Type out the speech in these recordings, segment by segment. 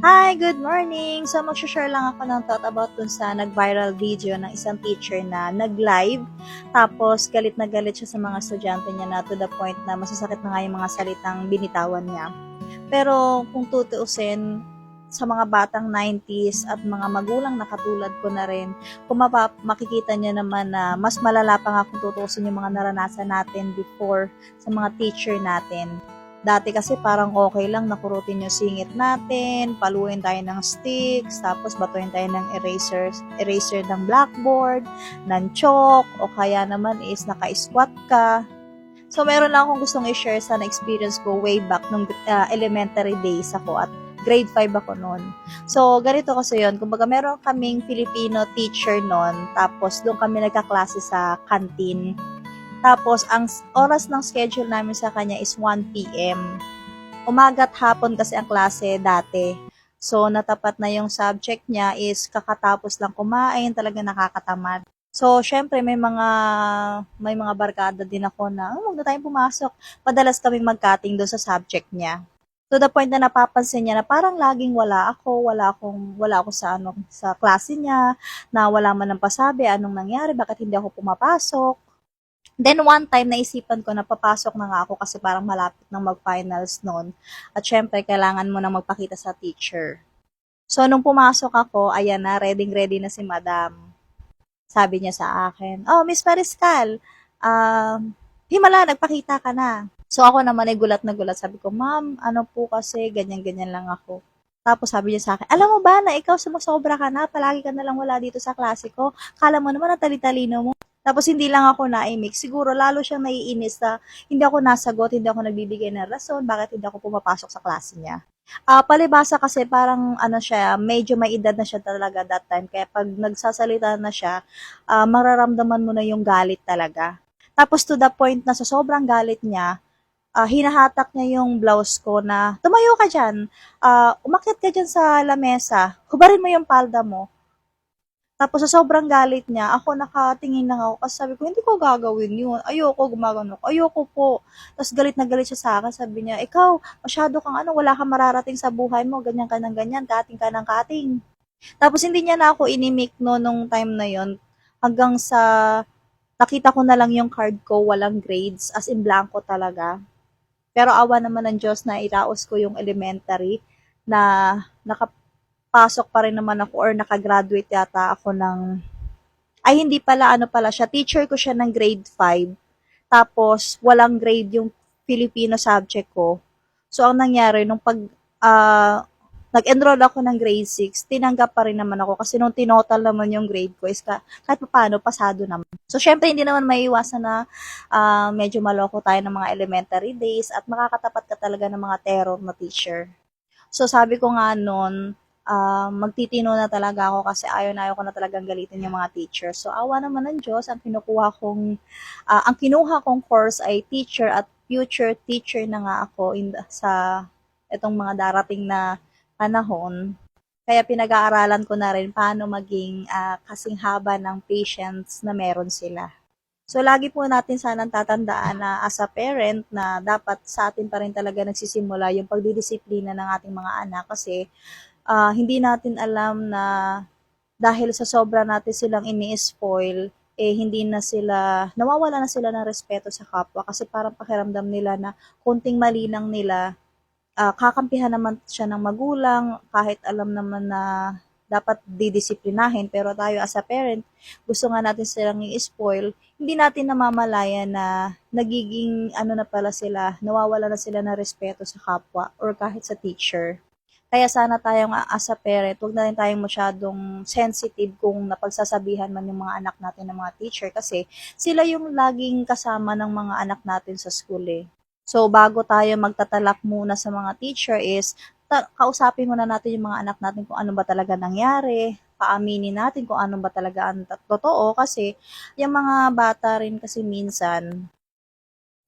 Hi, good morning! So, mag-share lang ako ng thought about dun sa nag-viral video ng isang teacher na nag-live. Tapos, galit na galit siya sa mga estudyante niya na to the point na masasakit na nga yung mga salitang binitawan niya. Pero, kung tutuusin, sa mga batang 90s at mga magulang na katulad ko na rin, kung mapa- makikita niya naman na mas malala pa nga kung tutuusin yung mga naranasan natin before sa mga teacher natin. Dati kasi parang okay lang nakurutin yung singit natin, paluin tayo ng sticks, tapos batuin tayo ng erasers, eraser ng blackboard, ng chalk, o kaya naman is naka-squat ka. So, meron lang akong gustong i-share sa na-experience ko way back nung uh, elementary days ako at grade 5 ako noon. So, ganito kasi yun. Kumbaga, meron kaming Filipino teacher noon, tapos doon kami nagkaklase sa canteen. Tapos, ang oras ng schedule namin sa kanya is 1 p.m. Umaga't hapon kasi ang klase dati. So, natapat na yung subject niya is kakatapos lang kumain, talaga nakakatamad. So, syempre, may mga, may mga barkada din ako na, oh, huwag na tayong pumasok. Padalas kaming mag-cutting doon sa subject niya. To the point na napapansin niya na parang laging wala ako, wala akong, wala ako sa, ano, sa klase niya, na wala man ng pasabi, anong nangyari, bakit hindi ako pumapasok. Then one time naisipan ko na papasok na nga ako kasi parang malapit nang mag-finals noon. At syempre kailangan mo na magpakita sa teacher. So nung pumasok ako, ayan na, ready ready na si madam. Sabi niya sa akin, "Oh, Miss Pariscal, um, himala, nagpakita ka na." So ako naman ay gulat na gulat. Sabi ko, "Ma'am, ano po kasi ganyan-ganyan lang ako." Tapos sabi niya sa akin, alam mo ba na ikaw sumusobra ka na, palagi ka na lang wala dito sa klase ko. Kala mo naman ang tali-talino mo. Tapos hindi lang ako naimik. Siguro lalo siyang naiinis na hindi ako nasagot, hindi ako nagbibigay ng rason, bakit hindi ako pumapasok sa klase niya. Ah, palibasa kasi parang ano siya, medyo may edad na siya talaga that time. Kaya pag nagsasalita na siya, ah, mararamdaman mo na yung galit talaga. Tapos to the point na sa sobrang galit niya, ah, hinahatak niya yung blouse ko na, tumayo ka dyan, ah, umakyat ka dyan sa lamesa, hubarin mo yung palda mo. Tapos sa sobrang galit niya, ako nakatingin lang ako kasi sabi ko, hindi ko gagawin yun. Ayoko, gumagano ko. Ayoko po. Tapos galit na galit siya sa akin. Sabi niya, ikaw, masyado kang ano, wala kang mararating sa buhay mo. Ganyan ka ng ganyan, kating ka ng kating. Tapos hindi niya na ako inimik no nung time na yon hanggang sa nakita ko na lang yung card ko, walang grades, as in blanco talaga. Pero awa naman ng Diyos na iraos ko yung elementary na naka, pasok pa rin naman ako or nakagraduate yata ako ng, ay hindi pala, ano pala siya, teacher ko siya ng grade 5. Tapos, walang grade yung Filipino subject ko. So, ang nangyari, nung pag, uh, nag-enroll ako ng grade 6, tinanggap pa rin naman ako kasi nung tinotal naman yung grade ko is ka, kahit paano, pasado naman. So, syempre, hindi naman maiiwasan na uh, medyo maloko tayo ng mga elementary days at makakatapat ka talaga ng mga terror na teacher. So, sabi ko nga noon, uh, magtitino na talaga ako kasi ayaw na ayaw ko na talagang galitin yung mga teacher. So, awa naman ng Diyos, ang kinukuha kong, uh, ang kinuha kong course ay teacher at future teacher na nga ako in the, sa itong mga darating na panahon. Kaya pinag-aaralan ko na rin paano maging uh, kasing haba ng patience na meron sila. So, lagi po natin sanang tatandaan na as a parent na dapat sa atin pa rin talaga nagsisimula yung pagdidisiplina ng ating mga anak kasi uh, hindi natin alam na dahil sa sobra natin silang ini-spoil, eh hindi na sila, nawawala na sila ng respeto sa kapwa. Kasi parang pakiramdam nila na kunting mali lang nila, uh, kakampihan naman siya ng magulang kahit alam naman na dapat didisiplinahin pero tayo as a parent, gusto nga natin silang i-spoil, hindi natin namamalaya na nagiging ano na pala sila, nawawala na sila ng respeto sa kapwa or kahit sa teacher. Kaya sana tayong as a parent, huwag na rin tayong masyadong sensitive kung napagsasabihan man yung mga anak natin ng mga teacher kasi sila yung laging kasama ng mga anak natin sa school eh. So, bago tayo magtatalak muna sa mga teacher is, ta- kausapin muna natin yung mga anak natin kung ano ba talaga nangyari, paaminin natin kung ano ba talaga ang totoo kasi yung mga bata rin kasi minsan,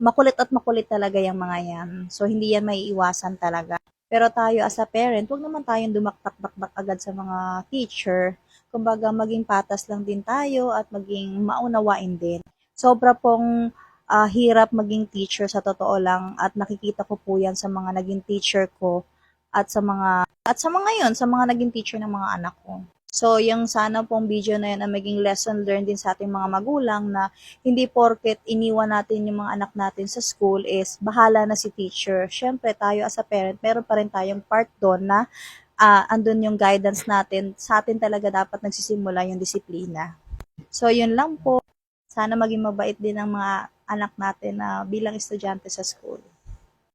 makulit at makulit talaga yung mga yan. So, hindi yan may iwasan talaga. Pero tayo as a parent, huwag naman tayong dumaktak-dakdak agad sa mga teacher. Kumbaga, maging patas lang din tayo at maging maunawain din. Sobra pong uh, hirap maging teacher sa totoo lang at nakikita ko po yan sa mga naging teacher ko. at sa mga at sa mga yon sa mga naging teacher ng mga anak ko. So, yung sana pong video na yun ang maging lesson learned din sa ating mga magulang na hindi porket iniwan natin yung mga anak natin sa school is bahala na si teacher. Siyempre, tayo as a parent, meron pa rin tayong part doon na ah, andun yung guidance natin. Sa atin talaga dapat nagsisimula yung disiplina. So, yun lang po. Sana maging mabait din ang mga anak natin na bilang estudyante sa school.